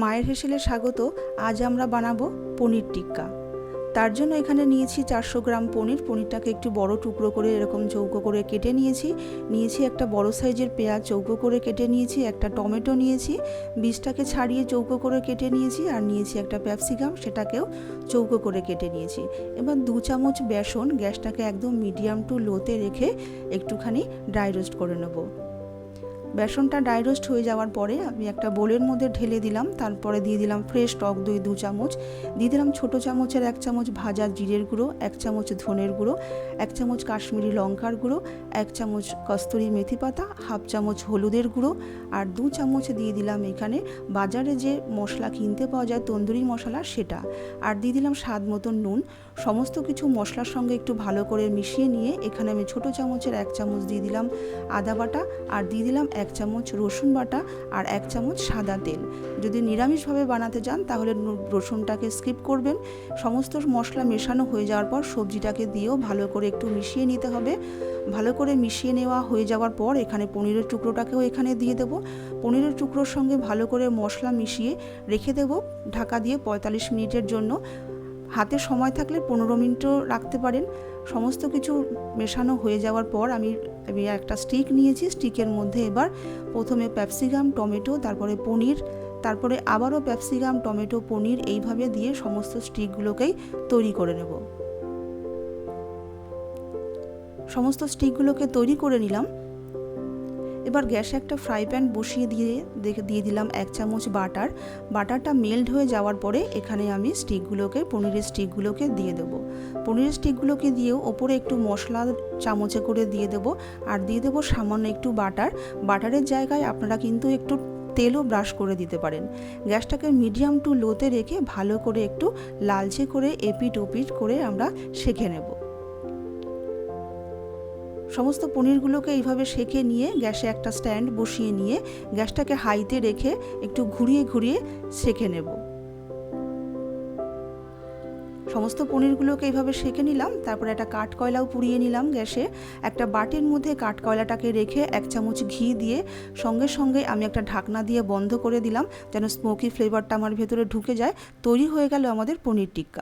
মায়ের হেসেলে স্বাগত, আজ আমরা বানাবো পনির টিক্কা। তার জন্য এখানে নিয়েছি চারশো গ্রাম পনির, পনিরটাকে একটু বড় টুকরো করে এরকম চৌকো করে কেটে নিয়েছি। নিয়েছি একটা বড় সাইজের পেঁয়াজ, চৌকো করে কেটে নিয়েছি, একটা টমেটো নিয়েছি, বীজটাকে ছাড়িয়ে চৌকো করে কেটে নিয়েছি, আর নিয়েছি একটা ক্যাপসিকাম সেটাকেও চৌকো করে কেটে নিয়েছি। এবার দু চামচ বেসন, গ্যাসটাকে একদম মিডিয়াম টু লোতে রেখে একটুখানি ড্রাই রোস্ট করে নেব। বেসনটা ড্রাই রোস্ট হয়ে যাওয়ার পরে আমি একটা বোলের মধ্যে ঢেলে দিলাম, তারপরে দিয়ে দিলাম ফ্রেশ টক দই দু চামচ, দিয়ে দিলাম ছোটো চামচের এক চামচ ভাজা জিরের গুঁড়ো, এক চামচ ধনের গুঁড়ো, এক চামচ কাশ্মীরি লঙ্কার গুঁড়ো, এক চামচ কস্তুরি মেথি পাতা, হাফ চামচ হলুদের গুঁড়ো আর দু চামচ দিয়ে দিলাম এখানে বাজারে যে মশলা কিনতে পাওয়া যায় তন্দুরি মশলা সেটা। আর দিয়ে দিলাম স্বাদ মতন নুন, সমস্ত কিছু মশলার সঙ্গে একটু ভালো করে মিশিয়ে নিয়ে এখানে আমি ছোটো চামচের এক চামচ দিয়ে দিলাম আদা বাটা আর দিয়ে দিলাম এক চামচ রসুন বাটা আর এক চামচ সাদা তেল। যদি নিরামিষভাবে বানাতে চান তাহলে রসুনটাকে স্কিপ করবেন। সমস্ত মশলা মেশানো হয়ে যাওয়ার পর সবজিটাকে দিয়েও ভালো করে একটু মিশিয়ে নিতে হবে। ভালো করে মিশিয়ে নেওয়া হয়ে যাওয়ার পর এখানে পনিরের টুকরোটাকেও এখানে দিয়ে দেবো। পনিরের টুকরোর সঙ্গে ভালো করে মশলা মিশিয়ে রেখে দেবো। ঢাকা দিয়ে পঁয়তাল্লিশ মিনিটের জন্য। হাতে সময় থাকলে পনেরো মিনিটও রাখতে পারেন। সমস্ত কিছু মেশানো হয়ে যাওয়ার পর আমি আমি একটা স্টিক নিয়েছি। স্টিকের মধ্যে এবার প্রথমে ক্যাপসিকাম টমেটো, তারপরে পনির, তারপরে আবারও ক্যাপসিকাম টমেটো, পনির এইভাবে দিয়ে সমস্ত স্টিকগুলোকেই তৈরি করে নেব। সমস্ত স্টিকগুলোকে তৈরি করে নিলাম। এবার গ্যাসে একটা ফ্রাই প্যান বসিয়ে দিয়ে দিয়ে দিলাম এক চামচ বাটার। বাটারটা মেল্ট হয়ে যাওয়ার পরে এখানে আমি স্টিকগুলোকে, পনিরের স্টিকগুলোকে দিয়ে দেবো। পনিরের স্টিকগুলোকে দিয়েও ওপরে একটু মশলা চামচে করে দিয়ে দেবো আর দিয়ে দেবো সামান্য একটু বাটার। বাটারের জায়গায় আপনারা কিন্তু একটু তেলও ব্রাশ করে দিতে পারেন। গ্যাসটাকে মিডিয়াম টু লোতে রেখে ভালো করে একটু লালচে করে এপিট ওপিট করে আমরা সেঁকে নেব। সমস্ত পনিরগুলোকে এইভাবে সেঁকে নিয়ে গ্যাসে একটা স্ট্যান্ড বসিয়ে নিয়ে গ্যাসটাকে হাইতে রেখে একটু ঘুরিয়ে ঘুরিয়ে সেঁকে নেব। সমস্ত পনিরগুলোকে এইভাবে সেঁকে নিলাম, তারপরে একটা কাঠ কয়লাও পুড়িয়ে নিলাম গ্যাসে। একটা বাটির মধ্যে কাঠ কয়লাটাকে রেখে এক চামচ ঘি দিয়ে সঙ্গে সঙ্গে আমি একটা ঢাকনা দিয়ে বন্ধ করে দিলাম, যেন স্মোকি ফ্লেভারটা আমার ভেতরে ঢুকে যায়। তৈরি হয়ে গেল আমাদের পনির টিক্কা।